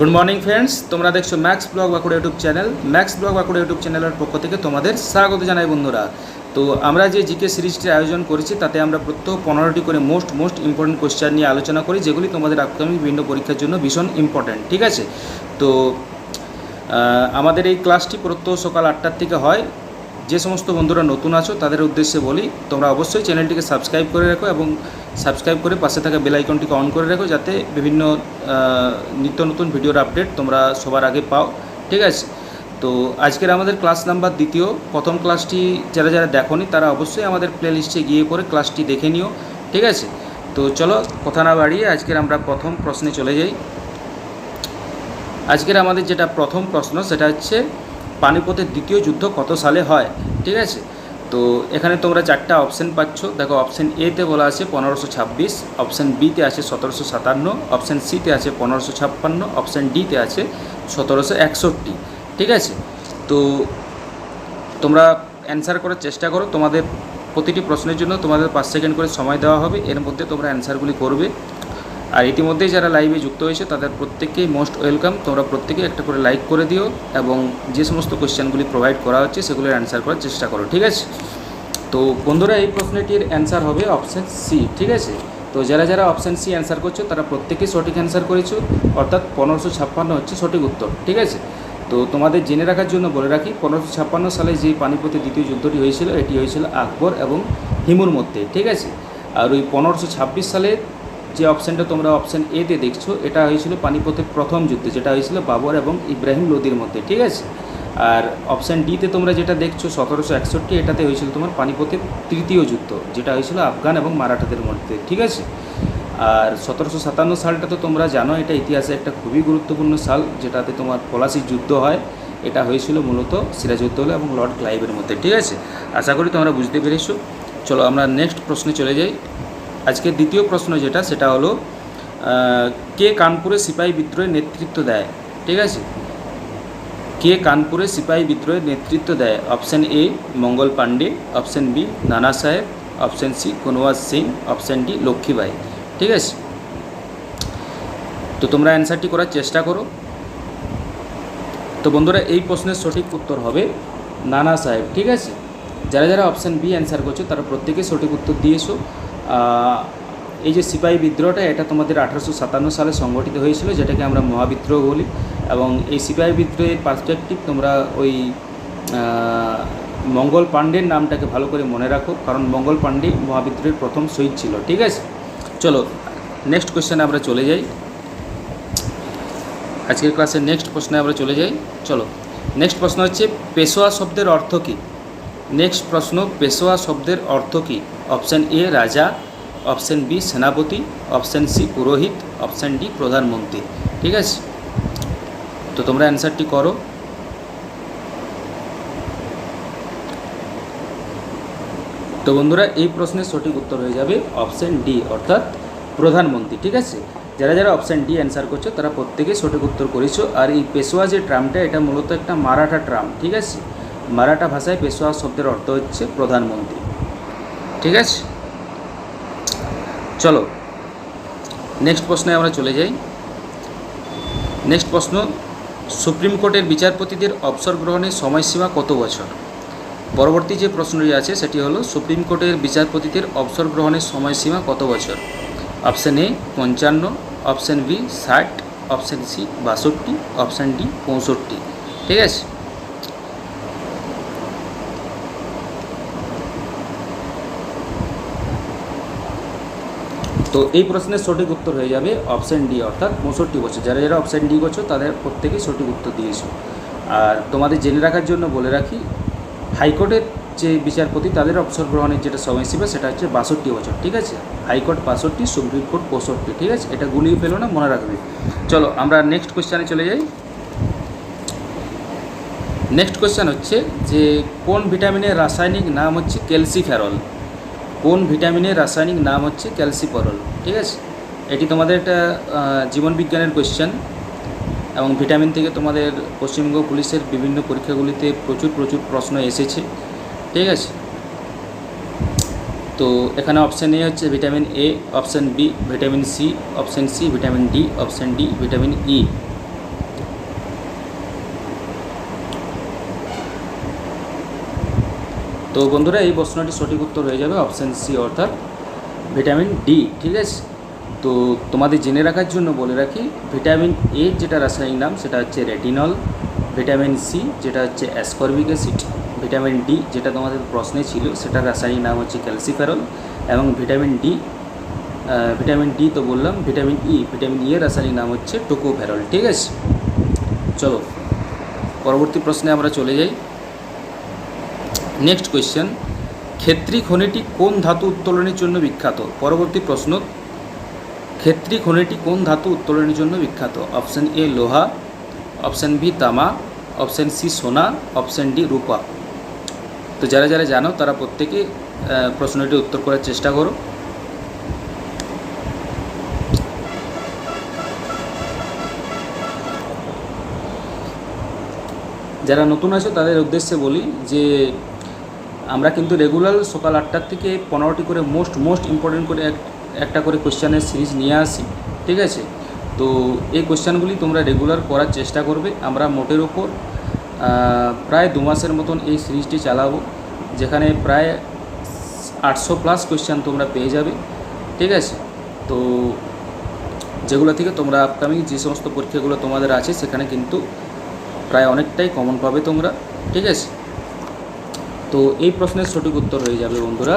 Good morning friends তোমরা দেখছ Max blog Bankura YouTube channel Max blog Bankura YouTube চ্যানেলের পক্ষ থেকে তোমাদের স্বাগত জানাই বন্ধুরা। তো আমরা যে জিকে সিরিজটির আয়োজন করেছি, তাতে আমরা প্রত্যেক পনেরোটি করে মোস্ট মোস্ট ইম্পর্টেন্ট কোশ্চেন নিয়ে আলোচনা করি, যেগুলি তোমাদের আপকামিং বিভিন্ন পরীক্ষার জন্য ভীষণ ইম্পর্ট্যান্ট ঠিক আছে? তো আমাদের এই ক্লাসটি প্রত্যহ সকাল আটটার থেকে হয়। যে সমস্ত বন্ধুরা নতুন আছো, তাদের উদ্দেশ্যে বলি, তোমরা অবশ্যই চ্যানেলটিকে সাবস্ক্রাইব করে রাখো এবং সাবস্ক্রাইব করে পাশে থাকা বেল আইকনটিকে অন করে রাখো যাতে বিভিন্ন নিত্য নতুন ভিডিওর আপডেট তোমরা সবার আগে পাও। ঠিক আছে? তো আজকের আমাদের ক্লাস নাম্বার দ্বিতীয়, প্রথম ক্লাসটি যারা যারা দেখোনি, তারা অবশ্যই আমাদের প্লে লিস্টে গিয়ে পরে ক্লাসটি দেখে নিও। ঠিক আছে? তো চলো, কথা না বাড়িয়ে আজকের আমরা প্রথম প্রশ্নে চলে যাই। আজকের আমাদের যেটা প্রথম প্রশ্ন, সেটা হচ্ছে পানিপথের দ্বিতীয় যুদ্ধ কত সালে হয়? ঠিক আছে? তো এখানে তোমরা চারটা অপশন পাচ্ছ। দেখো অপশন এতে বলা আছে পনেরোশো ছাব্বিশ অপশন বিতে আছে সতেরোশো সাতান্ন অপশান সিতে আছে পনেরোশো ছাপ্পান্ন অপশান ডিতে আছে সতেরোশো একষট্টি। ঠিক আছে? তো তোমরা অ্যান্সার করার চেষ্টা করো। তোমাদের প্রতিটি প্রশ্নের জন্য তোমাদের পাঁচ সেকেন্ড করে সময় দেওয়া হবে। এর মধ্যে তোমরা অ্যান্সারগুলি করবে। আর ইতিমধ্যেই যারা লাইভে যুক্ত হয়েছে, তাদের প্রত্যেককেই মোস্ট ওয়েলকাম তোমরা প্রত্যেকেই একটা করে লাইক করে দিও এবং যে সমস্ত কোশ্চেনগুলি প্রোভাইড করা হচ্ছে, সেগুলোর অ্যান্সার করার চেষ্টা করো, ঠিক আছে? তো বন্ধুরা, এই প্রশ্নটির অ্যান্সার হবে অপশান সি ঠিক আছে? তো যারা যারা অপশান সি অ্যান্সার করছ, তারা প্রত্যেকেই সঠিক অ্যান্সার করেছ। অর্থাৎ পনেরোশো ছাপ্পান্ন হচ্ছে সঠিক উত্তর, ঠিক আছে? তো তোমাদের জেনে রাখার জন্য বলে রাখি, পনেরোশো ছাপ্পান্ন সালে যে পানিপথের দ্বিতীয় যুদ্ধটি হয়েছিল, এটি হয়েছিল আকবর এবং হিমুর মধ্যে, ঠিক আছে? আর ওই পনেরোশো ছাব্বিশ সালে যে অপশানটা তোমরা অপশান এতে দেখছ, এটা হয়েছিল পানিপথের প্রথম যুদ্ধে, যেটা হয়েছিল বাবর এবং ইব্রাহিম লোদির মধ্যে, ঠিক আছে? আর অপশান ডিতে তোমরা যেটা দেখছ, সতেরোশো একষট্টি, এটাতে হয়েছিল তোমার পানিপথের তৃতীয় যুদ্ধ, যেটা হয়েছিল আফগান এবং মারাঠাদের মধ্যে, ঠিক আছে? আর সতেরোশো সাতান্ন সালটা তো তোমরা জানো, এটা ইতিহাসে একটা খুবই গুরুত্বপূর্ণ সাল, যেটাতে তোমার পলাশির যুদ্ধ হয়। এটা হয়েছিল মূলত সিরাজউদ্দৌলা এবং লর্ড ক্লাইভের মধ্যে, ঠিক আছে? আশা করি তোমরা বুঝতে পেরেছ। চলো আমরা নেক্সট প্রশ্নে চলে যাই। আজকের দ্বিতীয় প্রশ্ন যেটা, সেটা হলো কে কানপুরে সিপাহী বিদ্রোহের নেতৃত্ব দেয়? ঠিক আছে? কে কানপুরে সিপাহী বিদ্রোহের নেতৃত্ব দেয়? Option A, Mangal Pandey, option B, Nana Sahib, option C, Kunwar Singh, option D Lakshmibai ঠিক আছে? তো তোমরা অ্যান্সারটি করার চেষ্টা করো। তো বন্ধুরা, এই প্রশ্নের সঠিক উত্তর হবে নানা সাহেব। ঠিক আছে? যারা যারা অপশান বি অ্যান্সার করছ, তারা প্রত্যেকেই সঠিক উত্তর দিয়েছ। এই যে সিপাহী বিদ্রোহটা, এটা তোমাদের আঠারোশো সাতান্ন সালে সংগঠিত হয়েছিল, যেটাকে আমরা মহাবিদ্রোহ বলি। এবং এই সিপাহী বিদ্রোহের পার্সপেক্টিভ তোমরা ওই মঙ্গল পাণ্ডের নামটাকে ভালো করে মনে রাখো, কারণ মঙ্গল পাণ্ডে মহাবিদ্রোহের প্রথম শহীদ ছিল, ঠিক আছে? চলো নেক্সট কোয়েশ্চেনে আমরা চলে যাই। আজকের ক্লাসের নেক্সট প্রশ্নে আমরা চলে যাই। চলো নেক্সট প্রশ্ন হচ্ছে, পেশোয়া শব্দের অর্থ কী? নেক্সট প্রশ্ন, পেশোয়া শব্দের অর্থ কী? অপশান এ রাজা, অপশান বি সেনাপতি, অপশান সি পুরোহিত, অপশান ডি প্রধানমন্ত্রী। ঠিক আছে? তো তোমরা অ্যান্সারটি করো। তো বন্ধুরা, এই প্রশ্নের সঠিক উত্তর হয়ে যাবে অপশান ডি, অর্থাৎ প্রধানমন্ত্রী। ঠিক আছে? যারা যারা অপশান ডি অ্যান্সার করছ, তারা প্রত্যেকেই সঠিক উত্তর করেছ। আর এই পেশোয়া যে ট্রামটা, এটা মূলত একটা মারাঠা ট্রাম। ঠিক আছে? মারাঠা ভাষায় পেশোয়া শব্দের অর্থ হচ্ছে প্রধানমন্ত্রী। ঠিক আছে? চলো নেক্সট প্রশ্নে আমরা চলে যাই। নেক্সট প্রশ্ন, সুপ্রিম কোর্টের বিচারপতিদের অবসর গ্রহণের সময়সীমা কত বছর? পরবর্তী যে প্রশ্নটি আছে, সেটি হলো, সুপ্রিম কোর্টের বিচারপতিদের অবসর গ্রহণের সময়সীমা কত বছর? অপশান এ পঞ্চান্ন অপশান বি ষাট অপশান সি বাষট্টি অপশান ডি পঁয়ষট্টি। ঠিক আছে? তো এই প্রশ্নের সঠিক উত্তর হয়ে যাবে অপশান ডি অর্থাৎ পঁয়ষট্টি বছর। যারা যারা অপশান ডি করছ, তাদের প্রত্যেকেই সঠিক উত্তর দিয়েছ। আর তোমাদের জেনে রাখার জন্য বলে রাখি, হাইকোর্টের যে বিচারপতি, তাদের অবসর গ্রহণের যেটা সময়সীমা সেটা হচ্ছে বাষট্টি বছর, ঠিক আছে? হাইকোর্ট বাষট্টি, সুপ্রিম কোর্ট পঁয়ষট্টি, ঠিক আছে? এটা গুলিয়ে ফেলো না, মনে রাখবে। চলো, আমরা নেক্সট কোয়েশ্চানে চলে যাই। নেক্সট কোয়েশ্চান হচ্ছে যে, কোন ভিটামিনের রাসায়নিক নাম হচ্ছে ক্যালসিফেরল? কোন ভিটামিনের রাসায়নিক নাম হচ্ছে ক্যালসিপরল? ঠিক আছে? এটি তোমাদের একটা জীবনবিজ্ঞানের কোয়েশ্চেন এবং ভিটামিন থেকে তোমাদের পশ্চিমবঙ্গ পুলিশের বিভিন্ন পরীক্ষাগুলিতে প্রচুর প্রচুর প্রশ্ন এসেছে। ঠিক আছে? তো এখানে অপশান এ হচ্ছে vitamin A option B vitamin C option C vitamin D option D vitamin E তো বন্ধুরা, এই প্রশ্নটি সঠিক উত্তর হয়ে যাবে অপশান সি অর্থাৎ ভিটামিন ডি ঠিক আছে? তো তোমাদের জেনে রাখার জন্য বলে রাখি ভিটামিন এ যেটা রাসায়নিক নাম, সেটা হচ্ছে রেটিনল ভিটামিন সি যেটা হচ্ছে অ্যাসকর্বিক অ্যাসিড ভিটামিন ডি যেটা তোমাদের প্রশ্নে ছিল, সেটার রাসায়নিক নাম হচ্ছে ক্যালসিফেরল এবং ভিটামিন ডি ভিটামিন ডি তো বললাম ভিটামিন ই ভিটামিন ই এর রাসায়নিক নাম হচ্ছে টোকোফেরল ঠিক আছে? চলো, পরবর্তী প্রশ্নে আমরা চলে যাই। নেক্সট কোয়েশ্চেন ক্ষেত্রী খনিটি কোন ধাতু উত্তোলনের জন্য বিখ্যাত? পরবর্তী প্রশ্ন। ক্ষেত্রী খনিটি কোন ধাতু উত্তোলনের জন্য বিখ্যাত? অপশান এ লোহা। অপশান বি তামা। অপশান সি সোনা। অপশান ডি রূপা। তো যারা যারা জানো, তারা প্রত্যেকে প্রশ্নটি উত্তর করার চেষ্টা করো। যারা নতুন আছো, তাদের উদ্দেশ্যে বলি যে আমরা কিন্তু রেগুলার সকাল আটটার থেকে পনেরোটি করে মোস্ট মোস্ট ইম্পর্টেন্ট করে এক- একটা করে কোশ্চেনের সিরিজ নিয়ে আসি, ঠিক আছে? তো এই কোশ্চেনগুলি তোমরা রেগুলার করার চেষ্টা করবে। আমরা মোটের ওপর প্রায় দু মাসের মতন এই সিরিজটি চালাবো, যেখানে প্রায় আটশো প্লাস কোশ্চেন তোমরা পেয়ে যাবে, ঠিক আছে? তো যেগুলো থেকে তোমরা আপকামিং যে সমস্ত পরীক্ষাগুলো তোমাদের আছে, সেখানে কিন্তু প্রায় অনেকটাই কমন পাবে তোমরা, ঠিক আছে? তো এই প্রশ্নের সঠিক উত্তর হয়ে যাবে বন্ধুরা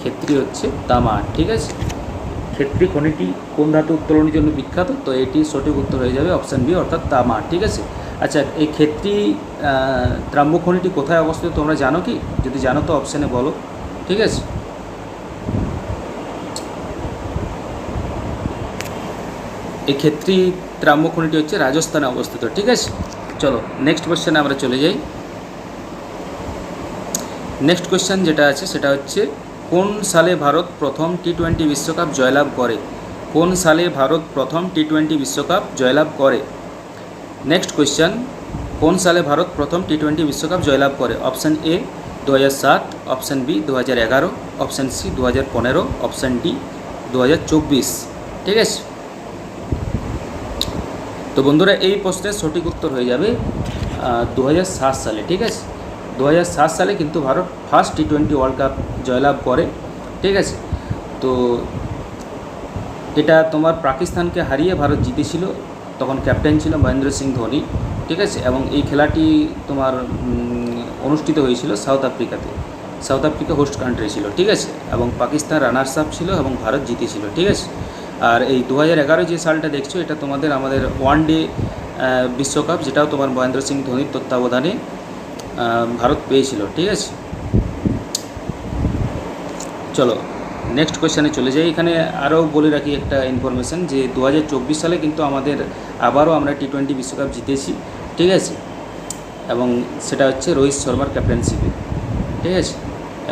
ক্ষেত্রী হচ্ছে তামা, ঠিক আছে? ক্ষেত্রী খনিটি কোন ধাতু উত্তোলনের জন্য বিখ্যাত? তো এটি সঠিক উত্তর হয়ে যাবে অপশান বি, অর্থাৎ তামা, ঠিক আছে? আচ্ছা এই ক্ষেত্রী ত্রাম্য খনিটি কোথায় অবস্থিত তোমরা জানো কি? যদি জানো তো অপশানে বলো, ঠিক আছে? এই ক্ষেত্রী ত্রাম্য খনিটি হচ্ছে রাজস্থানে অবস্থিত, ঠিক আছে? চলো নেক্সট কোয়েশ্চেনে আমরা চলে যাই। নেক্সট কোয়েশ্চেন যেটা আছে, সেটা হচ্ছে, কোন সালে ভারত প্রথম টি টোয়েন্টি বিশ্বকাপ জয়লাভ করে? কোন সালে ভারত প্রথম টি টোয়েন্টি বিশ্বকাপ জয়লাভ করে? নেক্সট কোয়েশ্চেন কোন সালে ভারত প্রথম টি টোয়েন্টি বিশ্বকাপ জয়লাভ করে? অপশান এ দু হাজার সাত অপশান বি দু হাজার এগারো অপশান সি দু হাজার পনেরো অপশান ডি দু হাজার চব্বিশ। ঠিক আছে? তো বন্ধুরা, এই প্রশ্নের সঠিক উত্তর হয়ে যাবে দু হাজার সাত সালে, ঠিক আছে? দু হাজার সাত সালে কিন্তু Bharat first T twenty world cup জয়লাভ করে, ঠিক আছে? তো এটা তোমার পাকিস্তানকে হারিয়ে ভারত জিতেছিল, তখন ক্যাপ্টেন ছিল মহেন্দ্র সিং ধোনি, ঠিক আছে? এবং এই খেলাটি তোমার অনুষ্ঠিত হয়েছিল সাউথ আফ্রিকাতে। সাউথ আফ্রিকা হোস্ট কান্ট্রি ছিল, ঠিক আছে? এবং পাকিস্তান রানার্স আপ ছিল এবং ভারত জিতেছিল, ঠিক আছে? আর এই দু যে সালটা দেখছ, এটা তোমাদের আমাদের ওয়ান ডে বিশ্বকাপ, যেটাও তোমার মহেন্দ্র সিং ধোনির তত্ত্বাবধানে ভারত পেয়েছিল, ঠিক আছে? চলো নেক্সট কোয়েশ্চানে চলে যাই। এখানে আরও বলে রাখি একটা ইনফরমেশান যে দু হাজার চব্বিশ সালে কিন্তু আমাদের আবারও আমরা টি টোয়েন্টি বিশ্বকাপ জিতেছি, ঠিক আছে? এবং সেটা হচ্ছে রোহিত শর্মার ক্যাপ্টেনশিপে ঠিক আছে?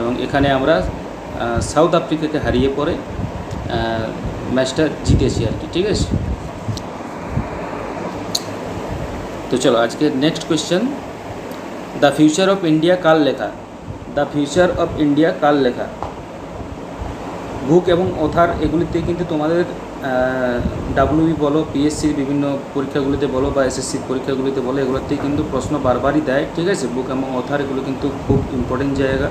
এবং এখানে আমরা সাউথ আফ্রিকাকে হারিয়ে পরে ম্যাচটা জিতেছি আর কি, ঠিক আছে? তো চলো, আজকে next question the future of India কাল লেখা? দ্য ফিউচার অফ ইন্ডিয়া কাল লেখা? বুক এবং ওথার এগুলিতে কিন্তু তোমাদের ডাব্লিউবি বলো পিএসসির বিভিন্ন পরীক্ষাগুলিতে বলো বা এসএসসির পরীক্ষাগুলিতে বলো এগুলোতে কিন্তু প্রশ্ন বারবারই দেয়, ঠিক আছে? বুক এবং অথার এগুলো কিন্তু খুব ইম্পর্টেন্ট জায়গা।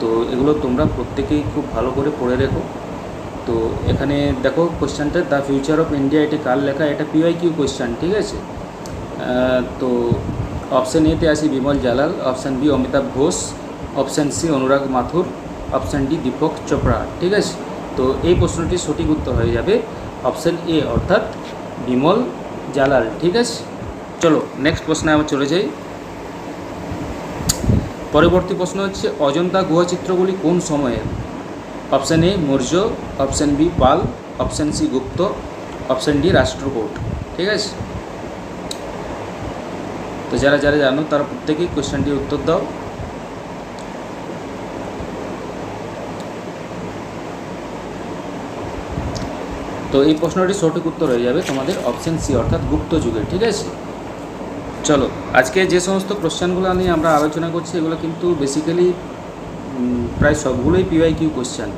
তো এগুলো তোমরা প্রত্যেকেই খুব ভালো করে পড়ে রেখো। তো এখানে দেখো কোশ্চেনটা দ্য ফিউচার অফ ইন্ডিয়া এটি কার লেখা? এটা পিওয়াই কিউ কোশ্চেন ঠিক আছে? তো অপশান এতে আসি Bimal Jalan option B Amitav Ghosh option C Anurag Mathur option D Deepak Chopra ঠিক আছে? তো এই প্রশ্নটির সঠিক উত্তর হয়ে যাবে অপশান এ অর্থাৎ বিমল জালাল ঠিক আছে? চলো নেক্সট প্রশ্নে আমরা চলে যাই। পরবর্তী প্রশ্ন হচ্ছে, অজন্তা গুহচিত্রগুলি কোন সময়ের option A Maurya. Option B Pala. Option C Gupta. Option D Rashtrakuta. ঠিক আছে? তো যারা যারা জানো, তারা প্রত্যেকেই কোয়েশ্চেনটির উত্তর দাও। তো এই প্রশ্নটি সঠিক উত্তর হয়ে যাবে তোমাদের অপশন সি অর্থাৎ গুপ্ত যুগে ঠিক আছে? চলো, আজকে যে সমস্ত কোশ্চেনগুলো নিয়ে আমরা আলোচনা করছি, এগুলো কিন্তু বেসিক্যালি প্রায় সবগুলোই পিওয়াই কিউ কোশ্চেন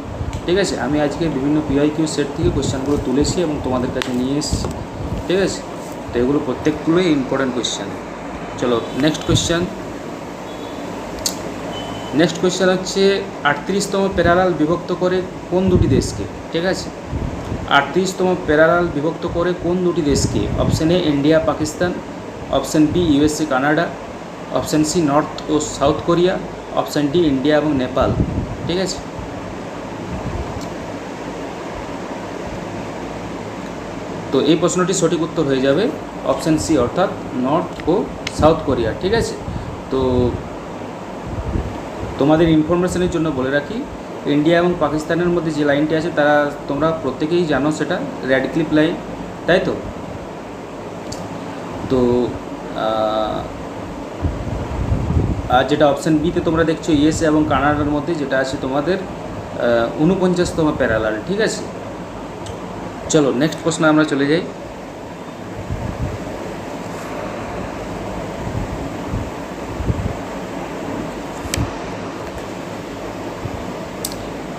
ঠিক আছে? আমি আজকে বিভিন্ন পিওয়াই কিউ সেট থেকে কোশ্চেনগুলো তুলেছি এবং তোমাদের কাছে নিয়ে এসেছি, ঠিক আছে? তো এগুলো প্রত্যেকগুলোই ইম্পর্ট্যান্ট কোশ্চেন চলো নেক্সট কোশ্চেন নেক্সট কোয়েশ্চেন হচ্ছে, আটত্রিশতম প্যারালাল বিভক্ত করে কোন দুটি দেশকে? ঠিক আছে? আটত্রিশতম প্যারালাল বিভক্ত করে কোন দুটি দেশকে? Option A India Pakistan option B USA Canada option C North O South Korea option D India এবং নেপাল ঠিক আছে? তো এই প্রশ্নটি সঠিক উত্তর হয়ে যাবে অপশন সি অর্থাৎ নর্থ ও সাউথ কোরিয়া, ঠিক আছে? তো তোমাদের ইনফরমেশনের জন্য বলে রাখি, ইন্ডিয়া এবং পাকিস্তানের মধ্যে যে লাইনটি আছে, তারা তোমরা প্রত্যেকেই জানো সেটা, রেড ক্লিপ লাইন, তাই তো? তো আর যেটা অপশান বিতে তোমরা দেখছ ইএসএ এবং কানাডার মধ্যে যেটা আছে তোমাদের উনপঞ্চাশতম প্যারালাল, ঠিক আছে? চলো নেক্সট প্রশ্ন আমরা চলে যাই।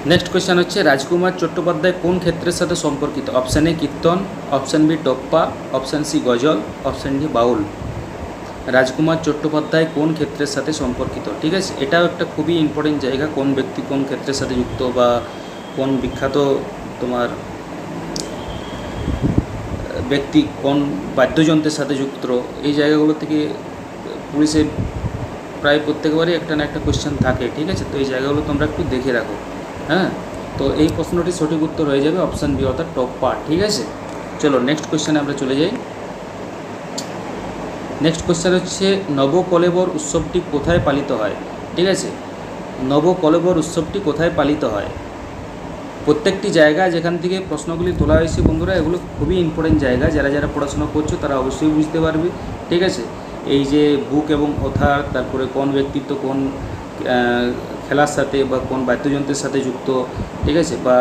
নেক্সট কোয়েশ্চেন হচ্ছে, রাজকুমার চট্টোপাধ্যায় কোন ক্ষেত্রের সাথে সম্পর্কিত? Option A kirtan option B tappa option C ghazal option D Baul. Rajkumar Chattopadhyay কোন ক্ষেত্রের সাথে সম্পর্কিত? ঠিক আছে? এটাও একটা খুবই ইম্পর্টেন্ট জায়গা, কোন ব্যক্তি কোন ক্ষেত্রের সাথে যুক্ত বা কোন বিখ্যাত তোমার, ব্যক্তি কোন বাদ্যযন্ত্রের সাথে যুক্ত। এই জায়গাগুলো থেকে পুলিশের প্রায় প্রত্যেকবারই একটা না একটা কোয়েশ্চেন থাকে, ঠিক আছে? তো এই জায়গাগুলো তোমরা একটু দেখে রাখো। হ্যাঁ? তো এই প্রশ্নটি সঠিক উত্তর হয়ে যাবে অপশান বি অর্থাৎ টপ পার্ট ঠিক আছে? চলো নেক্সট কোয়েশ্চেনে আমরা চলে যাই। নেক্সট কোয়েশ্চেন হচ্ছে, নবকলেবর উৎসবটি কোথায় পালিত হয়? ঠিক আছে? নবকলেবর উৎসবটি কোথায় পালিত হয়? প্রত্যেকটি জায়গা যেখান থেকে প্রশ্নগুলি তোলা হয়েছে বন্ধুরা, এগুলো খুবই ইম্পর্টেন্ট জায়গা। যারা যারা পড়াশোনা করছ, তারা অবশ্যই বুঝতে পারবে, ঠিক আছে? এই যে বুক এবং অথার তারপরে কোন ব্যক্তিত্ব, কোন খেলার সাথে বা কোন বাদ্যযন্ত্রের সাথে যুক্ত, ঠিক আছে? বা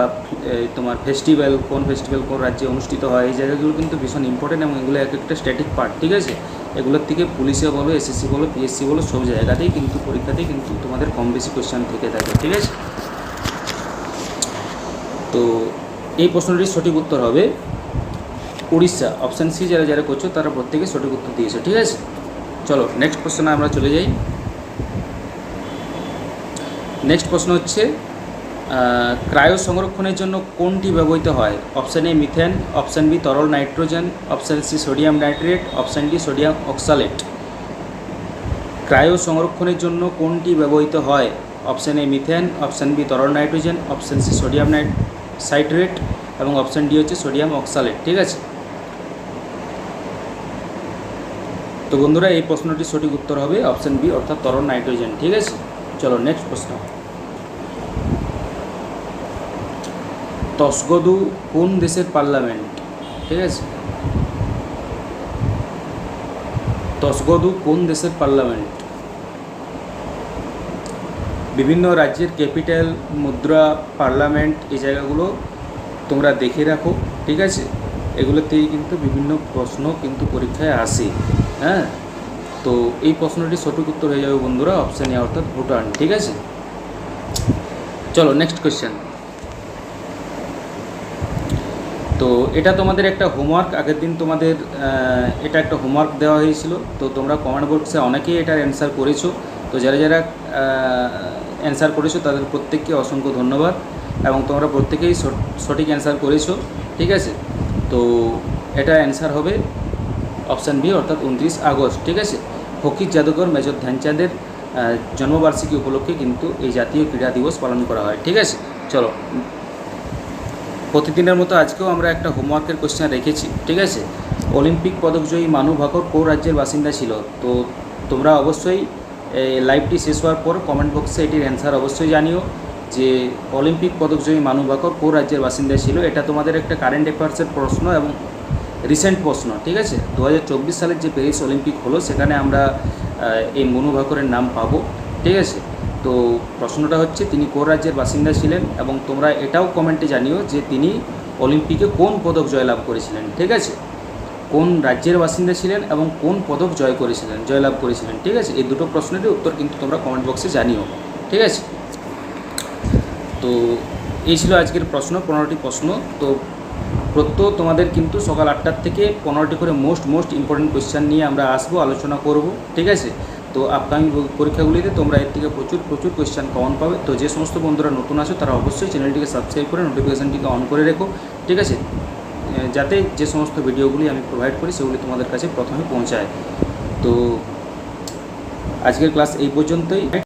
তোমার ফেস্টিভ্যাল কোন ফেস্টিভ্যাল কোন রাজ্যে অনুষ্ঠিত হয়, এই জায়গাগুলো কিন্তু ভীষণ ইম্পর্টেন্ট এবং এগুলো এক একটা স্ট্যাটিক পার্ট ঠিক আছে? এগুলোর থেকে পুলিশে বলো এসএসসি বলো পিএসসি বলো, সব জায়গাতেই কিন্তু পরীক্ষাতেই কিন্তু তোমাদের কম বেশি কোয়েশ্চেন থেকে থাকে, ঠিক আছে? তো এই প্রশ্নটির সঠিক উত্তর হবে উড়িষ্যা। অপশান সি যারা যারা করছ, তারা প্রত্যেকে সঠিক উত্তর দিয়েছে, ঠিক আছে? চলো নেক্সট প্রশ্নে আমরা চলে যাই। নেক্সট প্রশ্ন হচ্ছে ক্রায়ো সংরক্ষণের জন্য কোনটি ব্যবহৃত হয়? Option A methane option B তরল nitrogen option C sodium nitrate option D sodium oxalate cryo সংরক্ষণের জন্য কোনটি ব্যবহৃত হয়? Option A methane option B তরল nitrogen option C sodium nit citrate এবং অপশান ডি হচ্ছে সোডিয়াম অক্সালেট ঠিক আছে? তো বন্ধুরা, এই প্রশ্নটির সঠিক উত্তর হবে অপশান বি অর্থাৎ তরল নাইট্রোজেন ঠিক আছে? চলো নেক্সট প্রশ্ন। তসগদু কোন দেশের পার্লামেন্ট? ঠিক আছে? তসগদু কোন দেশের পার্লামেন্ট? বিভিন্ন রাজ্যের ক্যাপিটাল, মুদ্রা, পার্লামেন্ট এই জায়গাগুলো তোমরা দেখে রাখো, ঠিক আছে? এগুলোতেই কিন্তু বিভিন্ন প্রশ্ন কিন্তু পরীক্ষায় আসে হ্যাঁ? তো এই প্রশ্নটি সঠিক উত্তর হয়ে যাবে বন্ধুরা অপশান এ অর্থাৎ ভুটান ঠিক আছে? চলো নেক্সট কোয়েশ্চেন তো এটা তোমাদের একটা হোমওয়ার্ক আগের দিন তোমাদের এটা একটা হোমওয়ার্ক দেওয়া হয়েছিল। তো তোমরা কমেন্ট বক্সে অনেকেই এটার অ্যান্সার করেছ। তো যারা যারা অ্যান্সার করেছ তাদের প্রত্যেককে অসংখ্য ধন্যবাদ এবং তোমরা প্রত্যেকেই সঠ- সঠিক অ্যান্সার করেছ, ঠিক আছে? তো এটা অ্যান্সার হবে অপশান বি অর্থাৎ উনত্রিশ আগস্ট, ঠিক আছে? হকির জাদুঘর মেজর ধ্যানচাঁদের জন্মবার্ষিকী উপলক্ষে কিন্তু এই জাতীয় ক্রীড়া দিবস পালন করা হয়, ঠিক আছে? চলো প্রতিদিনের মতো আজকেও আমরা একটা হোমওয়ার্কের কোশ্চেন রেখেছি, ঠিক আছে? অলিম্পিক পদকজয়ী মানু ভাকর কোন রাজ্যের বাসিন্দা ছিল? তো তোমরা অবশ্যই লাইভটি শেষ হওয়ার পর কমেন্ট বক্সে এটির অ্যান্সার অবশ্যই জানিও যে অলিম্পিক পদকজয়ী মানু ভাকর কোন রাজ্যের বাসিন্দা ছিল? এটা তোমাদের একটা কারেন্ট অ্যাফেয়ার্সের প্রশ্ন এবং রিসেন্ট প্রশ্ন, ঠিক আছে? দু হাজার চব্বিশ সালের যে প্যারিস অলিম্পিক হলো, সেখানে আমরা এই মনু ভাকরের নাম পাবো, ঠিক আছে? তো প্রশ্নটা হচ্ছে, তিনি কোন রাজ্যের বাসিন্দা ছিলেন এবং তোমরা এটাও কমেন্টে জানিও যে তিনি অলিম্পিকে কোন পদক জয়লাভ করেছিলেন, ঠিক আছে? কোন রাজ্যের বাসিন্দা ছিলেন এবং কোন পদক জয় করেছিলেন, জয়লাভ করেছিলেন, ঠিক আছে? এই দুটো প্রশ্নেরই উত্তর কিন্তু তোমরা কমেন্ট বক্সে জানিও, ঠিক আছে? তো এই ছিল আজকের প্রশ্ন, পনেরোটি প্রশ্ন। তো প্রত্যহ তোমাদের কিন্তু সকাল আটটার থেকে পনেরোটি করে মোস্ট মোস্ট ইম্পর্টেন্ট কোয়েশ্চেন নিয়ে আমরা আসব, আলোচনা করব, ঠিক আছে? তো আপকামিং পরীক্ষাগুলিতে তোমরা এর থেকে প্রচুর প্রচুর কোয়েশ্চেন কমন পাবে। তো যে সমস্ত বন্ধুরা নতুন আছো, তারা অবশ্যই চ্যানেলটিকে সাবস্ক্রাইব করে নোটিফিকেশানটিকে অন করে রেখো। ঠিক আছে? যাতে যে সমস্ত ভিডিওগুলি আমি প্রোভাইড করি, সেগুলি তোমাদের কাছে প্রথমে পৌঁছায়। তো আজকের ক্লাস এই পর্যন্তই।